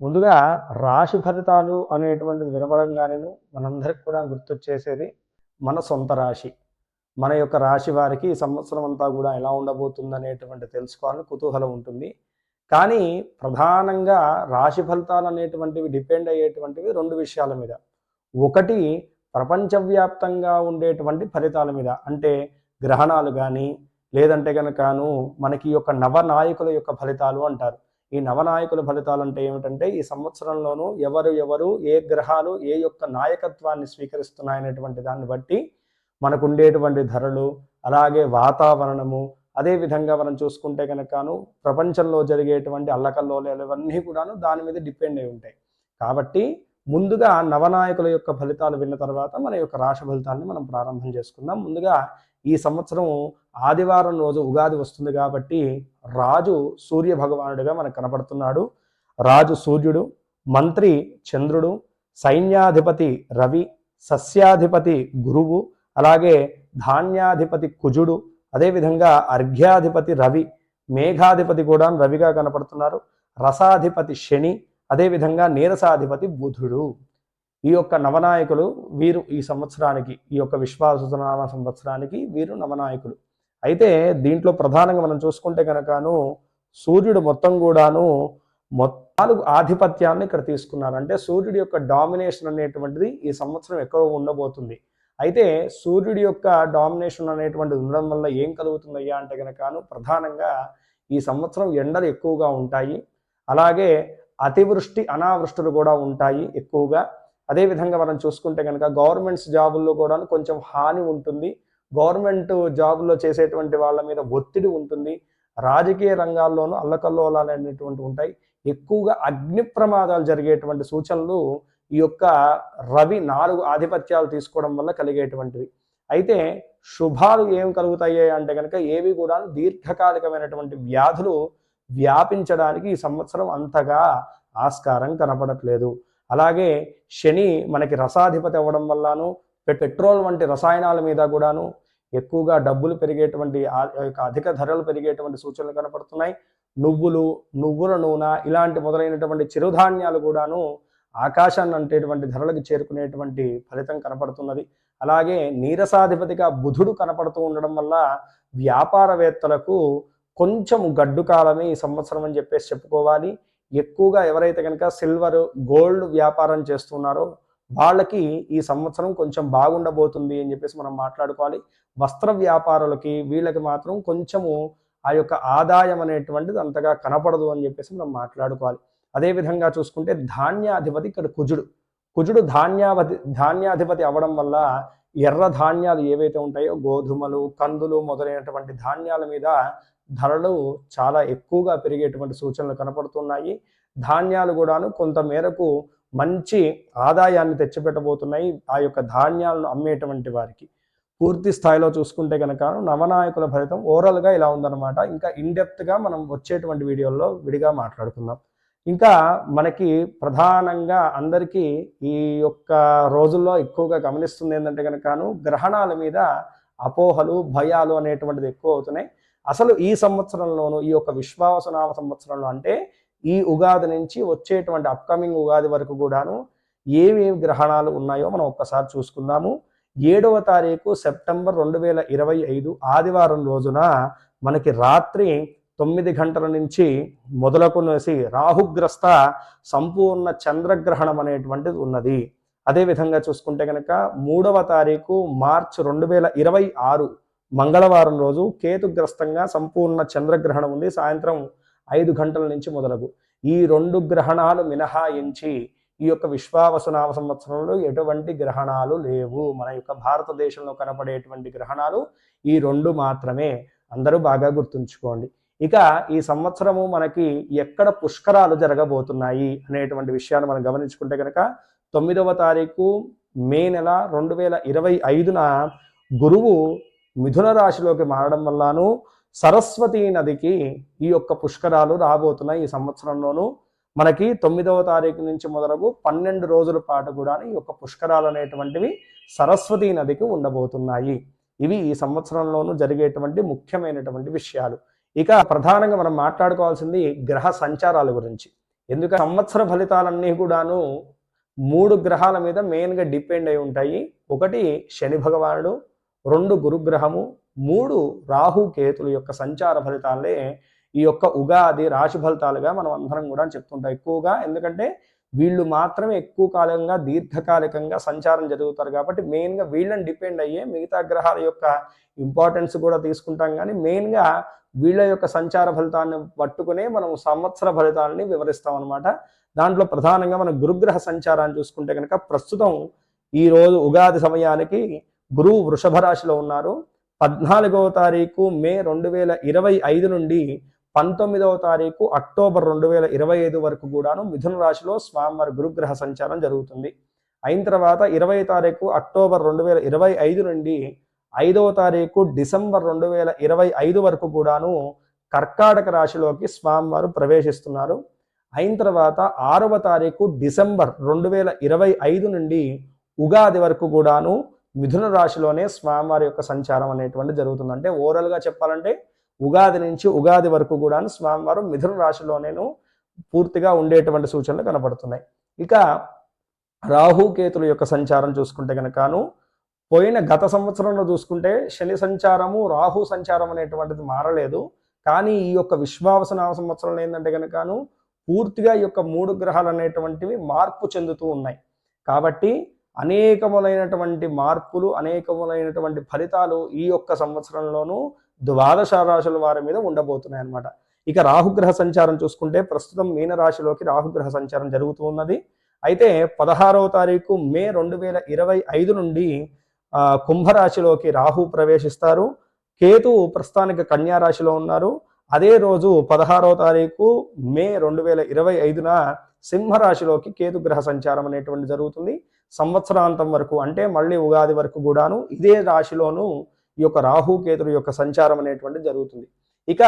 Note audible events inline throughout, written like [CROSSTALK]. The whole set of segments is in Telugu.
ముందుగా రాశి ఫలితాలు అనేటువంటిది వినపడంగానే మనందరికి కూడా గుర్తొచ్చేసేది మన సొంత రాశి. మన యొక్క రాశి వారికి సంవత్సరం అంతా కూడా ఎలా ఉండబోతుంది అనేటువంటి తెలుసుకోవాలని కుతూహలం ఉంటుంది. కానీ ప్రధానంగా రాశి ఫలితాలు అనేటువంటివి డిపెండ్ అయ్యేటువంటివి రెండు విషయాల మీద. ఒకటి ప్రపంచవ్యాప్తంగా ఉండేటువంటి ఫలితాల మీద. అంటే గ్రహణాలు కానీ లేదంటే కనుకను మనకి యొక్క నవనాయకుల యొక్క ఫలితాలు అంటారు. ఈ నవనాయకుల ఫలితాలు అంటే ఏమిటంటే ఈ సంవత్సరంలోనూ ఎవరు ఎవరు ఏ గ్రహాలు ఏ యొక్క నాయకత్వాన్ని స్వీకరిస్తున్నాయనేటువంటి దాన్ని బట్టి మనకుండేటువంటి ధరలు అలాగే వాతావరణము అదే విధంగా మనం చూసుకుంటే కనుకను ప్రపంచంలో జరిగేటువంటి అల్లకల్లోలాలు ఇవన్నీ కూడాను దాని మీద డిపెండ్ అయి ఉంటాయి. కాబట్టి ముందుగా నవనాయకుల యొక్క ఫలితాలు విన్న తర్వాత మన యొక్క రాశి ఫలితాన్ని మనం ప్రారంభం చేసుకుందాం. ముందుగా ఈ సంవత్సరం ఆదివారం రోజు ఉగాది వస్తుంది కాబట్టి రాజు సూర్య భగవానుడిగా మనకు కనపడుతున్నాడు. రాజు సూర్యుడు మంత్రి చంద్రుడు సైన్యాధిపతి రవి సస్యాధిపతి గురువు అలాగే ధాన్యాధిపతి కుజుడు అదేవిధంగా అర్ఘ్యాధిపతి రవి మేఘాధిపతి కూడా రవిగా కనపడుతున్నారు. రసాధిపతి శని అదేవిధంగా నీరసాధిపతి బుధుడు. ఈ యొక్క నవనాయకులు వీరు ఈ సంవత్సరానికి ఈ యొక్క విశ్వాసనామ సంవత్సరానికి వీరు నవనాయకులు. అయితే దీంట్లో ప్రధానంగా మనం చూసుకుంటే కనుకను సూర్యుడు మొత్తం కూడాను నాలుగు ఆధిపత్యాన్ని ఇక్కడ తీసుకున్నారు. అంటే సూర్యుడి యొక్క డామినేషన్ అనేటువంటిది ఈ సంవత్సరం ఎక్కువ ఉండబోతుంది. అయితే సూర్యుడి యొక్క డామినేషన్ అనేటువంటిది ఉండడం వల్ల ఏం కలుగుతుందయ్యా అంటే కనుకను ప్రధానంగా ఈ సంవత్సరం ఎండలు ఎక్కువగా ఉంటాయి. అలాగే అతివృష్టి అనావృష్టులు కూడా ఉంటాయి ఎక్కువగా. అదేవిధంగా మనం చూసుకుంటే కనుక గవర్నమెంట్స్ జాబుల్లో కూడా కొంచెం హాని ఉంటుంది. గవర్నమెంట్ జాబుల్లో చేసేటువంటి వాళ్ళ మీద ఒత్తిడి ఉంటుంది. రాజకీయ రంగాల్లోనూ అల్లకల్లోలాలు అనేటువంటి ఉంటాయి. ఎక్కువగా అగ్ని ప్రమాదాలు జరిగేటువంటి సూచనలు ఈ యొక్క రవి నాలుగు ఆధిపత్యాలు తీసుకోవడం వల్ల కలిగేటువంటివి. అయితే శుభాలు ఏం కలుగుతాయి అంటే కనుక ఏవి కూడా దీర్ఘకాలికమైనటువంటి వ్యాధులు వ్యాపించడానికి ఈ సంవత్సరం అంతగా ఆస్కారం కనపడట్లేదు. అలాగే శని మనకి రసాధిపతి అవ్వడం వల్లను పెట్రోల్ వంటి రసాయనాల మీద కూడాను ఎక్కువగా డబ్బులు పెరిగేటువంటి యొక్క అధిక ధరలు పెరిగేటువంటి సూచనలు కనపడుతున్నాయి. నువ్వులు నువ్వుల నూనె ఇలాంటి మొదలైనటువంటి చిరుధాన్యాలు కూడాను ఆకాశాన్ని అంటేటువంటి ధరలకు చేరుకునేటువంటి ఫలితం కనపడుతున్నది. అలాగే నీరసాధిపతిగా బుధుడు కనపడుతూ ఉండడం వల్ల వ్యాపారవేత్తలకు కొంచెం గడ్డు కాలమే ఈ సంవత్సరం అని చెప్పేసి చెప్పుకోవాలి. ఎక్కువగా ఎవరైతే కనుక సిల్వర్ గోల్డ్ వ్యాపారం చేస్తున్నారో వాళ్ళకి ఈ సంవత్సరం కొంచెం బాగుండబోతుంది అని చెప్పేసి మనం మాట్లాడుకోవాలి. వస్త్ర వ్యాపారులకి వీళ్ళకి మాత్రం కొంచెము ఆ యొక్క ఆదాయం అనేటువంటిది అంతగా కనపడదు అని చెప్పేసి మనం మాట్లాడుకోవాలి. అదేవిధంగా చూసుకుంటే ధాన్యాధిపతి ఇక్కడ కుజుడు. కుజుడు ధాన్యావధి ధాన్యాధిపతి అవ్వడం వల్ల ఎర్ర ధాన్యాలు ఏవైతే ఉంటాయో గోధుమలు కందులు మొదలైనటువంటి ధాన్యాల మీద ధరలు చాలా ఎక్కువగా పెరిగేటువంటి సూచనలు కనపడుతున్నాయి. ధాన్యాలు కూడాను కొంత మేరకు మంచి ఆదాయాన్ని తెచ్చిపెట్టబోతున్నాయి ఆ యొక్క ధాన్యాలను అమ్మేటువంటి వారికి. పూర్తి స్థాయిలో చూసుకుంటే కనుక నవనాయకుల ఫలితం ఓవరాల్గా ఇలా ఉందన్నమాట. ఇంకా ఇన్డెప్త్గా మనం వచ్చేటువంటి వీడియోల్లో విడిగా మాట్లాడుకుందాం. ఇంకా మనకి ప్రధానంగా అందరికీ ఈ యొక్క రోజుల్లో ఎక్కువగా గమనిస్తుంది ఏంటంటే కనుకను గ్రహణాల మీద అపోహలు భయాలు అనేటువంటిది ఎక్కువ అవుతున్నాయి. అసలు ఈ సంవత్సరంలోనూ ఈ యొక్క విశ్వాసనామ సంవత్సరంలో అంటే ఈ ఉగాది నుంచి వచ్చేటువంటి అప్కమింగ్ ఉగాది వరకు కూడాను ఏమేమి గ్రహణాలు ఉన్నాయో మనం ఒక్కసారి చూసుకుందాము. ఏడవ తారీఖు సెప్టెంబర్ రెండు వేల ఇరవై ఐదు ఆదివారం రోజున మనకి రాత్రి తొమ్మిది గంటల నుంచి మొదలకునేసి రాహుగ్రస్త సంపూర్ణ చంద్రగ్రహణం అనేటువంటిది ఉన్నది. అదేవిధంగా చూసుకుంటే కనుక మూడవ తారీఖు మార్చ్ రెండు వేల ఇరవై ఆరు మంగళవారం రోజు కేతుగ్రస్తంగా సంపూర్ణ చంద్రగ్రహణం ఉంది. సాయంత్రం ఐదు గంటల నుంచి మొదలగు. ఈ రెండు గ్రహణాలు మినహాయించి ఈ యొక్క విశ్వావసునామ సంవత్సరంలో ఎటువంటి గ్రహణాలు లేవు. మన యొక్క భారతదేశంలో కనపడేటువంటి గ్రహణాలు ఈ రెండు మాత్రమే. అందరూ బాగా గుర్తుంచుకోండి. ఇక ఈ సంవత్సరము మనకి ఎక్కడ పుష్కరాలు జరగబోతున్నాయి అనేటువంటి విషయాన్ని మనం గమనించుకుంటే కనుక తొమ్మిదవ తారీఖు మే నెల రెండు వేల ఇరవై ఐదున గురువు మిథున రాశిలోకి మారడం వల్లను సరస్వతి నదికి ఈ యొక్క పుష్కరాలు రాబోతున్నాయి ఈ సంవత్సరంలోనూ. మనకి తొమ్మిదవ తారీఖు నుంచి మొదలగు పన్నెండు రోజుల పాటు కూడా ఈ యొక్క పుష్కరాలు అనేటువంటివి సరస్వతి నదికి ఉండబోతున్నాయి. ఇవి ఈ సంవత్సరంలోనూ జరిగేటువంటి ముఖ్యమైనటువంటి విషయాలు. ఇక ప్రధానంగా మనం మాట్లాడుకోవాల్సింది గ్రహ సంచారాల గురించి. ఎందుకంటే సంవత్సర ఫలితాలన్నీ కూడాను మూడు గ్రహాల మీద మెయిన్గా డిపెండ్ అయి ఉంటాయి. ఒకటి శని భగవానుడు రెండు గురుగ్రహము మూడు రాహు కేతుల యొక్క సంచార ఫలితాలే ఈ యొక్క ఉగాది రాశి ఫలితాలుగా మనం అందరం కూడా చెప్తుంటాం ఎక్కువగా. ఎందుకంటే వీళ్ళు మాత్రమే ఎక్కువ కాలంగా దీర్ఘకాలికంగా సంచారం జరుగుతారు కాబట్టి మెయిన్గా వీళ్ళని డిపెండ్ అయ్యే మిగతా గ్రహాల యొక్క ఇంపార్టెన్స్ కూడా తీసుకుంటాం కానీ మెయిన్గా వీళ్ళ యొక్క సంచార ఫలితాన్ని పట్టుకునే మనం సంవత్సర ఫలితాలని వివరిస్తాం అనమాట దాంట్లో ప్రధానంగా మనం గురుగ్రహ సంచారాన్ని చూసుకుంటే కనుక ప్రస్తుతం ఈరోజు ఉగాది సమయానికి గురువు వృషభ రాశిలో ఉన్నారు. పద్నాలుగవ తారీఖు మే రెండు వేల ఇరవై ఐదు నుండి పంతొమ్మిదవ తారీఖు అక్టోబర్ రెండు వేల ఇరవై ఐదు వరకు కూడాను మిథున రాశిలో స్వామివారి గురుగ్రహ సంచారం జరుగుతుంది. అయిన తర్వాత ఇరవై తారీఖు అక్టోబర్ రెండు వేల ఇరవై ఐదు నుండి ఐదవ తారీఖు డిసెంబర్ రెండు వేల ఇరవై ఐదు వరకు కూడాను కర్కాటక రాశిలోకి స్వామివారు ప్రవేశిస్తున్నారు. అయిన తర్వాత ఆరవ తారీఖు డిసెంబర్ రెండు వేల ఇరవై ఐదు నుండి ఉగాది వరకు కూడాను మిథున రాశిలోనే స్వామివారి యొక్క సంచారం అనేటువంటి జరుగుతుంది. అంటే ఓవరాల్గా చెప్పాలంటే ఉగాది నుంచి ఉగాది వరకు కూడా స్వామివారు మిథున రాశిలోనేను పూర్తిగా ఉండేటువంటి సూచనలు కనపడుతున్నాయి. ఇక రాహుకేతుల యొక్క సంచారం చూసుకుంటే కనుకను పోయిన గత సంవత్సరంలో చూసుకుంటే శని సంచారము రాహు సంచారం అనేటువంటిది మారలేదు. కానీ ఈ యొక్క విశ్వావసనామ సంవత్సరంలో ఏంటంటే కనుకను పూర్తిగా ఈ యొక్క మూడు గ్రహాలు అనేటువంటివి మార్పు చెందుతూ ఉన్నాయి. కాబట్టి అనేకములైనటువంటి మార్పులు అనేకములైనటువంటి ఫలితాలు ఈ యొక్క సంవత్సరంలోనూ ద్వాదశ రాశుల వారి మీద ఉండబోతున్నాయి అనమాట ఇక రాహుగ్రహ సంచారం చూసుకుంటే ప్రస్తుతం మీనరాశిలోకి రాహుగ్రహ సంచారం జరుగుతూ ఉన్నది. అయితే పదహారవ తారీఖు మే రెండు వేల ఇరవై ఐదు నుండి కుంభరాశిలోకి రాహు ప్రవేశిస్తారు. కేతు ప్రస్తుతానికి కన్యా రాశిలో ఉన్నారు. అదే రోజు పదహారవ తారీఖు మే రెండు వేల ఇరవై ఐదున సింహరాశిలోకి కేతు గ్రహ సంచారం అనేటువంటి జరుగుతుంది. సంవత్సరాంతం వరకు అంటే మళ్ళీ ఉగాది వరకు కూడాను ఇదే రాశిలోనూ ఈ యొక్క రాహు యొక్క సంచారం అనేటువంటి జరుగుతుంది. ఇక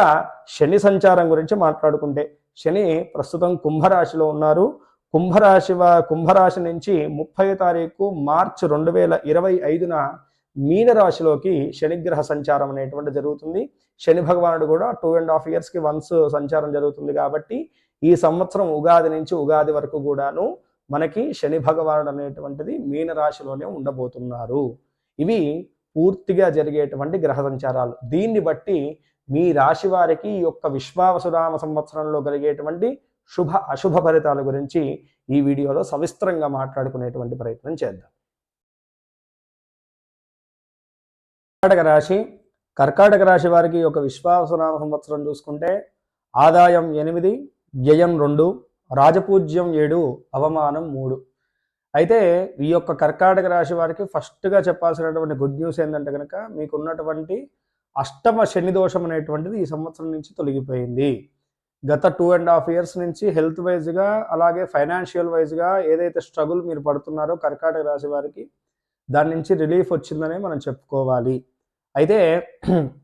శని సంచారం గురించి మాట్లాడుకుంటే శని ప్రస్తుతం కుంభరాశిలో ఉన్నారు. కుంభరాశి కుంభరాశి నుంచి ముప్పై తారీఖు మార్చి రెండు వేల ఇరవై ఐదున మీనరాశిలోకి శనిగ్రహ సంచారం అనేటువంటి జరుగుతుంది. శని భగవానుడు కూడా టూ అండ్ హాఫ్ ఇయర్స్కి వన్స్ సంచారం జరుగుతుంది కాబట్టి ఈ సంవత్సరం ఉగాది నుంచి ఉగాది వరకు కూడాను మనకి శని భగవానుడు అనేటువంటిది మీనరాశిలోనే ఉండబోతున్నారు. ఇవి పూర్తిగా జరిగేటువంటి గ్రహ సంచారాలు. దీన్ని బట్టి మీ రాశి వారికి ఈ యొక్క విశ్వావసురామ సంవత్సరంలో కలిగేటువంటి శుభ అశుభ ఫలితాల గురించి ఈ వీడియోలో సవిస్తరంగా మాట్లాడుకునేటువంటి ప్రయత్నం చేద్దాం. కర్కాటక రాశి. కర్కాటక రాశి వారికి ఒక విశ్వావసునామ సంవత్సరం చూసుకుంటే ఆదాయం ఎనిమిది వ్యయం రెండు రాజపూజ్యం ఏడు అవమానం మూడు. అయితే ఈ యొక్క కర్కాటక రాశి వారికి ఫస్ట్గా చెప్పాల్సినటువంటి గుడ్ న్యూస్ ఏంటంటే కనుక మీకు ఉన్నటువంటి అష్టమ శని దోషం అనేటువంటిది ఈ సంవత్సరం నుంచి తొలగిపోయింది. గత టూ అండ్ హాఫ్ ఇయర్స్ నుంచి హెల్త్ వైజ్గా అలాగే ఫైనాన్షియల్ వైజ్గా ఏదైతే స్ట్రగుల్ మీరు పడుతున్నారో కర్కాటక రాశి వారికి దాని నుంచి రిలీఫ్ వచ్చిందనే మనం చెప్పుకోవాలి. అయితే [CLEARS THROAT]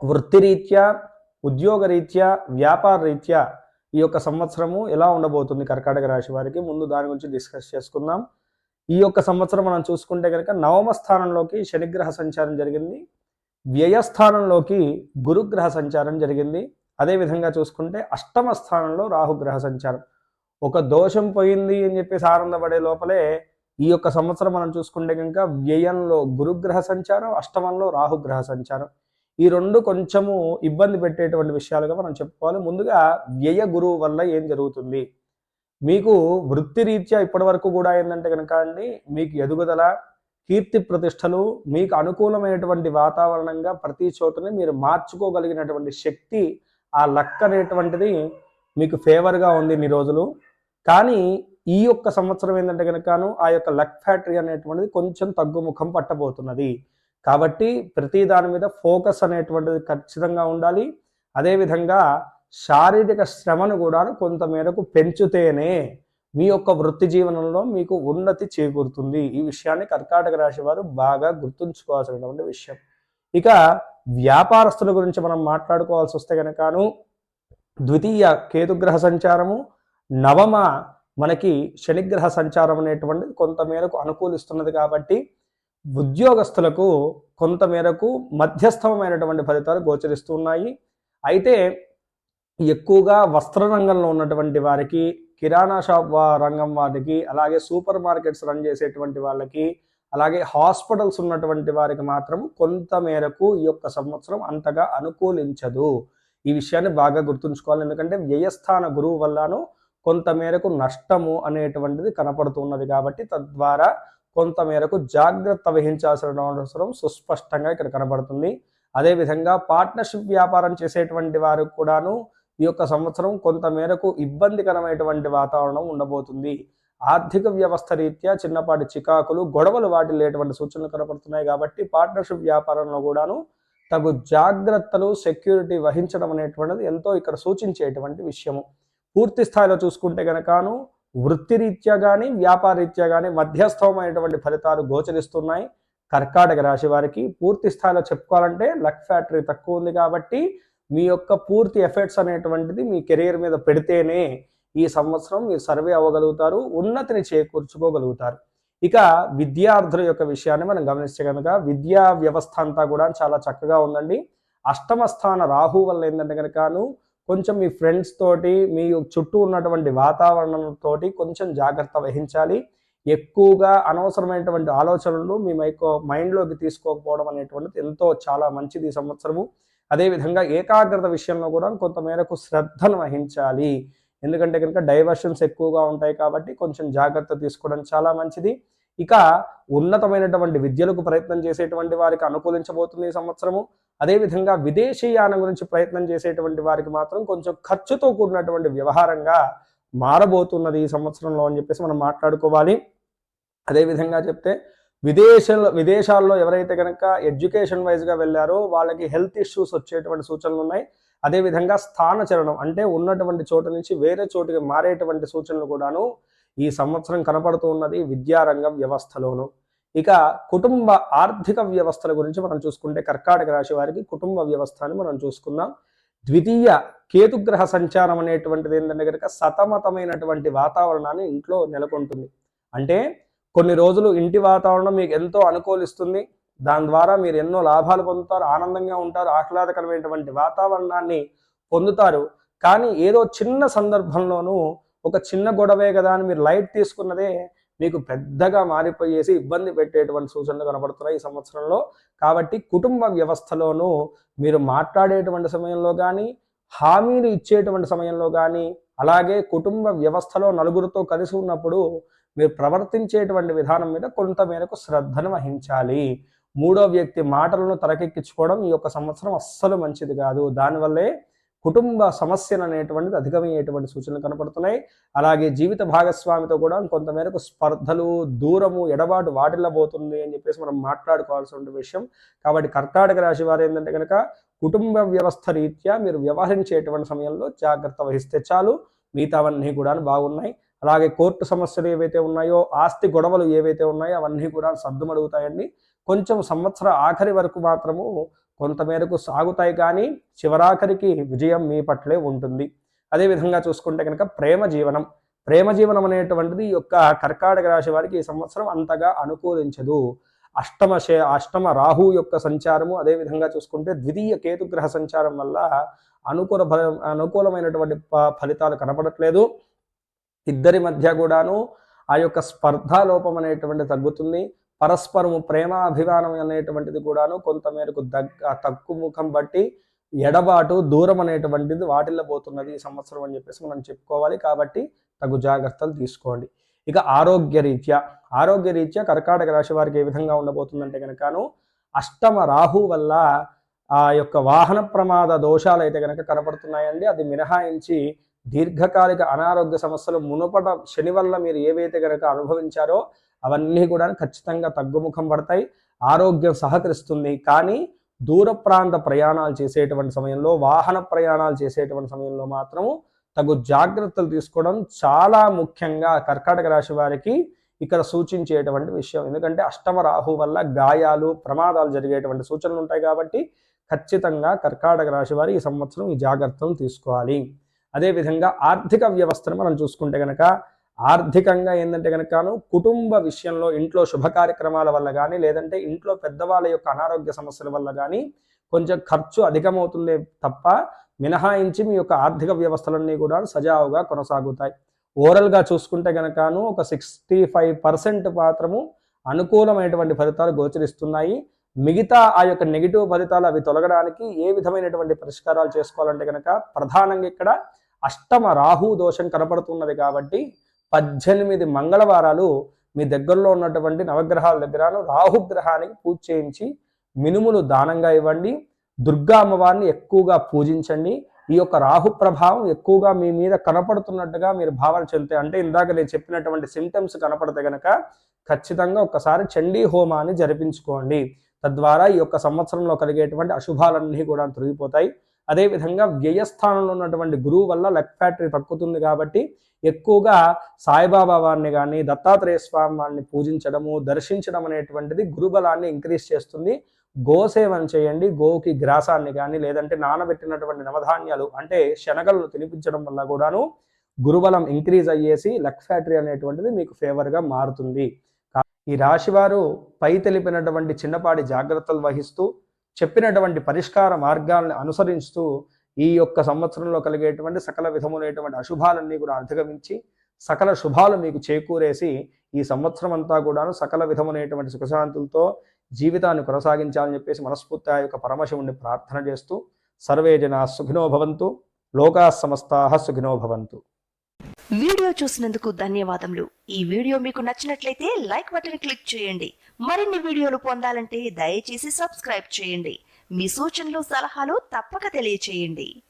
వృత్తిరీత్యా ఉద్యోగరీత్యా వ్యాపార రీత్యా ఈ యొక్క సంవత్సరము ఎలా ఉండబోతుంది కర్కాటక రాశి వారికి? ముందు దాని గురించి డిస్కస్ చేసుకుందాం. ఈ యొక్క సంవత్సరం మనం చూసుకుంటే కనుక నవమ స్థానంలోకి శనిగ్రహ సంచారం జరిగింది. వ్యయస్థానంలోకి గురుగ్రహ సంచారం జరిగింది. అదేవిధంగా చూసుకుంటే అష్టమ స్థానంలో రాహుగ్రహ సంచారం. ఒక దోషం పోయింది అని చెప్పేసి ఆనందపడే లోపలే ఈ యొక్క సంవత్సరం మనం చూసుకుంటే కనుక వ్యయంలో గురుగ్రహ సంచారం అష్టమంలో రాహుగ్రహ సంచారం. ఈ రెండు కొంచెము ఇబ్బంది పెట్టేటువంటి విషయాలుగా మనం చెప్పుకోవాలి. ముందుగా వ్యయ గురువు వల్ల ఏం జరుగుతుంది? మీకు వృత్తి రీత్యా ఇప్పటి వరకు కూడా ఏంటంటే కనుక అండి మీకు ఎదుగుదల కీర్తి ప్రతిష్టలు మీకు అనుకూలమైనటువంటి వాతావరణంగా ప్రతి చోటని మీరు మార్చుకోగలిగినటువంటి శక్తి ఆ లక్ అనేటువంటిది మీకు ఫేవర్గా ఉంది ఇన్ని రోజులు. కానీ ఈ యొక్క సంవత్సరం ఏంటంటే కనుకను ఆ యొక్క లక్ ఫ్యాక్టరీ అనేటువంటిది కొంచెం తగ్గుముఖం పట్టబోతున్నది. కాబట్టి ప్రతి దాని మీద ఫోకస్ అనేటువంటిది ఖచ్చితంగా ఉండాలి. అదేవిధంగా శారీరక శ్రమను కూడా కొంత మేరకు పెంచుతేనే మీ యొక్క వృత్తి జీవనంలో మీకు ఉన్నతి చేకూరుతుంది. ఈ విషయాన్ని కర్కాటక రాశి వారు బాగా గుర్తుంచుకోవాల్సినటువంటి విషయం. ఇక వ్యాపారస్తుల గురించి మనం మాట్లాడుకోవాల్సి వస్తే కనుకను ద్వితీయ కేతుగ్రహ సంచారము నవమ మనకి శనిగ్రహ సంచారం అనేటువంటిది కొంత మేరకు అనుకూలిస్తున్నది కాబట్టి ఉద్యోగస్తులకు కొంత మేరకు మధ్యస్థమైనటువంటి ఫలితాలు గోచరిస్తున్నాయి అయితే ఎక్కువగా వస్త్ర రంగంలో ఉన్నటువంటి వారికి కిరాణా షాప్ రంగం వారికి అలాగే సూపర్ మార్కెట్స్ రన్ చేసేటువంటి వాళ్ళకి అలాగే హాస్పిటల్స్ ఉన్నటువంటి వారికి మాత్రం కొంత మేరకు ఈ యొక్క సంవత్సరం అంతగా అనుకూలించదు. ఈ విషయాన్ని బాగా గుర్తుంచుకోవాలి. ఎందుకంటే వ్యయస్థాన గురువు వల్లను కొంత మేరకు నష్టము అనేటువంటిది కనపడుతున్నది కాబట్టి తద్వారా కొంతమేరకు జాగ్రత్త వహించాల్సిన అవసరం సుస్పష్టంగా ఇక్కడ కనబడుతుంది. అదేవిధంగా పార్ట్నర్షిప్ వ్యాపారం చేసేటువంటి వారికి కూడాను ఈ యొక్క సంవత్సరం కొంతమేరకు ఇబ్బందికరమైనటువంటి వాతావరణం ఉండబోతుంది. ఆర్థిక వ్యవస్థ రీత్యా చిన్నపాటి చికాకులు గొడవలు వాటిల్లేటువంటి సూచనలు కనపడుతున్నాయి కాబట్టి పార్ట్నర్షిప్ వ్యాపారంలో కూడాను తగు జాగ్రత్తలు సెక్యూరిటీ వహించడం అనేటువంటిది ఎంతో ఇక్కడ సూచించేటువంటి విషయము. పూర్తి స్థాయిలో చూసుకుంటే గనకాను వృత్తిరీత్యా కానీ వ్యాపారరీత్యా కానీ మధ్యస్థమైనటువంటి ఫలితాలు గోచరిస్తున్నాయి. కర్కాటక రాశి వారికి పూర్తి స్థాయిలో చెప్పుకోవాలంటే లక్ ఫ్యాక్టరీ తక్కువ ఉంది కాబట్టి మీ యొక్క పూర్తి ఎఫర్ట్స్ అనేటువంటిది మీ కెరీర్ మీద పెడితేనే ఈ సంవత్సరం మీరు సర్వే అవ్వగలుగుతారు ఉన్నతిని చేకూర్చుకోగలుగుతారు. ఇక విద్యార్థుల యొక్క విషయాన్ని మనం గమనిస్తే కనుక విద్యా వ్యవస్థ అంతా కూడా చాలా చక్కగా ఉందండి. అష్టమ స్థాన రాహు వల్ల ఏంటంటే కనుకను కొంచెం మీ ఫ్రెండ్స్ తోటి మీ చుట్టూ ఉన్నటువంటి వాతావరణంతోటి కొంచెం జాగ్రత్త వహించాలి. ఎక్కువగా అనవసరమైనటువంటి ఆలోచనలు మీ మైకో మైండ్లోకి తీసుకోకపోవడం అనేటువంటిది ఎంతో చాలా మంచిది ఈ సంవత్సరము. అదేవిధంగా ఏకాగ్రత విషయంలో కూడా కొంత మేరకు శ్రద్ధను వహించాలి. ఎందుకంటే కనుక డైవర్షన్స్ ఎక్కువగా ఉంటాయి కాబట్టి కొంచెం జాగ్రత్త తీసుకోవడం చాలా మంచిది. ఇక ఉన్నతమైనటువంటి విద్యలకు ప్రయత్నం చేసేటువంటి వారికి అనుకూలించబోతుంది ఈ సంవత్సరము. అదేవిధంగా విదేశీయానం గురించి ప్రయత్నం చేసేటువంటి వారికి మాత్రం కొంచెం ఖర్చుతో కూడినటువంటి వ్యవహారంగా మారబోతున్నది ఈ సంవత్సరంలో అని చెప్పేసి మనం మాట్లాడుకోవాలి. అదేవిధంగా చెప్తే విదేశాల్లో విదేశాల్లో ఎవరైతే కనుక ఎడ్యుకేషన్ వైజ్గా వెళ్ళారో వాళ్ళకి హెల్త్ ఇష్యూస్ వచ్చేటువంటి సూచనలు ఉన్నాయి. అదేవిధంగా స్థానచలనం అంటే ఉన్నటువంటి చోటు నుంచి వేరే చోటుకి మారేటువంటి సూచనలు కూడాను ఈ సంవత్సరం కనపడుతూ ఉన్నది విద్యారంగం వ్యవస్థలోను. ఇక కుటుంబ ఆర్థిక వ్యవస్థల గురించి మనం చూసుకుంటే కర్కాటక రాశి వారికి కుటుంబ వ్యవస్థని మనం చూసుకుందాం. ద్వితీయ కేతుగ్రహ సంచారం అనేటువంటిది ఏంటంటే కనుక సతమతమైనటువంటి వాతావరణాన్ని ఇంట్లో నెలకొంటుంది. అంటే కొన్ని రోజులు ఇంటి వాతావరణం మీకు ఎంతో అనుకూలిస్తుంది. దాని ద్వారా మీరు ఎన్నో లాభాలు పొందుతారు ఆనందంగా ఉంటారు ఆహ్లాదకరమైనటువంటి వాతావరణాన్ని పొందుతారు. కానీ ఏదో చిన్న సందర్భంలోనూ ఒక చిన్న గొడవే కదా అని మీరు లైట్ తీసుకున్నదే మీకు పెద్దగా మారిపోయేసి ఇబ్బంది పెట్టేటువంటి సూచనలు కనబడుతున్నాయి ఈ సంవత్సరంలో. కాబట్టి కుటుంబ వ్యవస్థలోనూ మీరు మాట్లాడేటువంటి సమయంలో కానీ హామీలు ఇచ్చేటువంటి సమయంలో కానీ అలాగే కుటుంబ వ్యవస్థలో నలుగురితో కలిసి ఉన్నప్పుడు మీరు ప్రవర్తించేటువంటి విధానం మీద కొంత మేరకు శ్రద్ధను వహించాలి. మూడో వ్యక్తి మాటలను తలకెక్కించుకోవడం ఈ యొక్క సంవత్సరం అస్సలు మంచిది కాదు. దానివల్లే కుటుంబ సమస్యలు అనేటువంటిది అధికమయ్యేటువంటి సూచనలు కనపడుతున్నాయి. అలాగే జీవిత భాగస్వామితో కూడా కొంతమేరకు స్పర్ధలు దూరము ఎడబాటు వాటిల్లబోతుంది అని చెప్పేసి మనం మాట్లాడుకోవాల్సిన విషయం. కాబట్టి కర్ణాటక రాశి వారు ఏంటంటే కనుక కుటుంబ వ్యవస్థ రీత్యా మీరు వ్యవహరించేటువంటి సమయంలో జాగ్రత్త వహిస్తే చాలు. మిగతావన్నీ కూడా బాగున్నాయి. అలాగే కోర్టు సమస్యలు ఏవైతే ఉన్నాయో ఆస్తి గొడవలు ఏవైతే ఉన్నాయో అవన్నీ కూడా సర్దుమడుగుతాయండి. కొంచెం సంవత్సర ఆఖరి వరకు మాత్రము కొంతమేరకు సాగుతాయి కానీ చివరాఖరికి విజయం మీ పట్లే ఉంటుంది. అదేవిధంగా చూసుకుంటే కనుక ప్రేమ జీవనం. ప్రేమ జీవనం అనేటువంటిది యొక్క కర్కాటక రాశి వారికి ఈ సంవత్సరం అంతగా అనుకూలించదు. అష్టమ శే అష్టమ రాహు యొక్క సంచారము అదేవిధంగా చూసుకుంటే ద్వితీయ కేతుగ్రహ సంచారం వల్ల అనుకూల ఫల అనుకూలమైనటువంటి ఫలితాలు కనపడట్లేదు. ఇద్దరి మధ్య కూడాను ఆ యొక్క స్పర్ధాలోపం అనేటువంటి తగ్గుతుంది. పరస్పరము ప్రేమ అభిమానం అనేటువంటిది కూడాను కొంతమేరకు దగ్గ తక్కుముఖం బట్టి ఎడబాటు దూరం అనేటువంటిది వాటిల్లబోతున్నది ఈ సంవత్సరం అని చెప్పేసి మనం చెప్పుకోవాలి. కాబట్టి తగు జాగ్రత్తలు తీసుకోండి. ఇక ఆరోగ్య రీత్యా ఆరోగ్య రీత్యా కర్కాటక రాశి వారికి ఏ విధంగా ఉండబోతుందంటే కనుకను అష్టమ రాహు వల్ల ఆ యొక్క వాహన ప్రమాద దోషాలు అయితే కనుక కనపడుతున్నాయండి. అది మినహాయించి దీర్ఘకాలిక అనారోగ్య సమస్యలు మునుపట శని వల్ల మీరు ఏవైతే కనుక అనుభవించారో అవన్నీ కూడా ఖచ్చితంగా తగ్గుముఖం పడతాయి ఆరోగ్యం సహకరిస్తుంది. కానీ దూర ప్రాంత ప్రయాణాలు చేసేటువంటి సమయంలో వాహన ప్రయాణాలు చేసేటువంటి సమయంలో మాత్రము తగు జాగ్రత్తలు తీసుకోవడం చాలా ముఖ్యంగా కర్కాటక రాశి వారికి ఇక్కడ సూచించేటువంటి విషయం. ఎందుకంటే అష్టమ రాహు వల్ల గాయాలు ప్రమాదాలు జరిగేటువంటి సూచనలు ఉంటాయి కాబట్టి ఖచ్చితంగా కర్కాటక రాశి వారు ఈ సంవత్సరం ఈ జాగ్రత్తలు తీసుకోవాలి. అదేవిధంగా ఆర్థిక వ్యవస్థను మనం చూసుకుంటే కనుక ఆర్థికంగా ఏంటంటే కనుకను కుటుంబ విషయంలో ఇంట్లో శుభ కార్యక్రమాల వల్ల కానీ లేదంటే ఇంట్లో పెద్దవాళ్ళ యొక్క అనారోగ్య సమస్యల వల్ల కానీ కొంచెం ఖర్చు అధికమవుతుంది తప్ప మినహాయించి మీ యొక్క ఆర్థిక వ్యవస్థలన్నీ కూడా సజావుగా కొనసాగుతాయి. ఓవరాల్గా చూసుకుంటే కనుకను ఒక సిక్స్టీ ఫైవ్ పర్సెంట్ మాత్రము అనుకూలమైనటువంటి ఫలితాలు గోచరిస్తున్నాయి. మిగతా ఆ యొక్క నెగిటివ్ ఫలితాలు అవి తొలగడానికి ఏ విధమైనటువంటి పరిష్కారాలు చేసుకోవాలంటే కనుక ప్రధానంగా ఇక్కడ అష్టమ రాహు దోషం కనపడుతున్నది కాబట్టి పద్దెనిమిది మంగళవారాలు మీ దగ్గరలో ఉన్నటువంటి నవగ్రహాల దగ్గరను రాహుగ్రహానికి పూజ చేయించి మినుములు దానంగా ఇవ్వండి. దుర్గా అమ్మవారిని ఎక్కువగా పూజించండి. ఈ యొక్క రాహు ప్రభావం ఎక్కువగా మీ మీద కనపడుతున్నట్టుగా మీరు భావన చెందితే అంటే ఇందాక నేను చెప్పినటువంటి సిమ్టమ్స్ కనపడితే గనక ఖచ్చితంగా ఒక్కసారి చండీ హోమాన్ని జరిపించుకోండి. తద్వారా ఈ యొక్క సంవత్సరంలో కలిగేటువంటి అశుభాలన్నీ కూడా తొలగిపోతాయి. అదేవిధంగా వ్యయస్థానంలో ఉన్నటువంటి గురువు వల్ల లెగ్ ఫ్యాక్టరీ తక్కుతుంది కాబట్టి ఎక్కువగా సాయిబాబా వారిని కానీ దత్తాత్రేయ స్వామి వారిని పూజించడము దర్శించడం అనేటువంటిది గురుబలాన్ని ఇంక్రీజ్ చేస్తుంది. గోసేవన చేయండి గోకి గ్రాసాన్ని కానీ లేదంటే నానబెట్టినటువంటి నవధాన్యాలు అంటే శనగలను తినిపించడం వల్ల కూడాను గురుబలం ఇంక్రీజ్ అయ్యేసి లెగ్ ఫ్యాక్టరీ అనేటువంటిది మీకు ఫేవర్గా మారుతుంది. ఈ రాశివారు పై తెలిపినటువంటి చిన్నపాటి జాగ్రత్తలు వహిస్తూ చెప్పినటువంటి పరిష్కార మార్గాలను అనుసరిస్తూ ఈ యొక్క సంవత్సరంలో కలిగేటువంటి సకల విధములైనటువంటి అశుభాలన్నీ కూడా అధిగమించి సకల శుభాలు మీకు చేకూరేసి ఈ సంవత్సరం అంతా కూడాను సకల విధములైనటువంటి సుఖశాంతులతో జీవితాన్ని కొనసాగించాలని చెప్పేసి మనస్ఫూర్తి ఆ యొక్క పరమశివుణ్ణి ప్రార్థన చేస్తూ సర్వే జనా సుఖినో భవంతు లోకా సమస్తాహ సుఖినో భవంతు. వీడియో చూసినందుకు ధన్యవాదములు. ఈ వీడియో మీకు నచ్చినట్లయితే లైక్ బటన్ క్లిక్ చేయండి. మరిన్ని వీడియోలు పొందాలంటే దయచేసి సబ్స్క్రైబ్ చేయండి. మీ సూచనలు సలహాలు తప్పక తెలియచేయండి.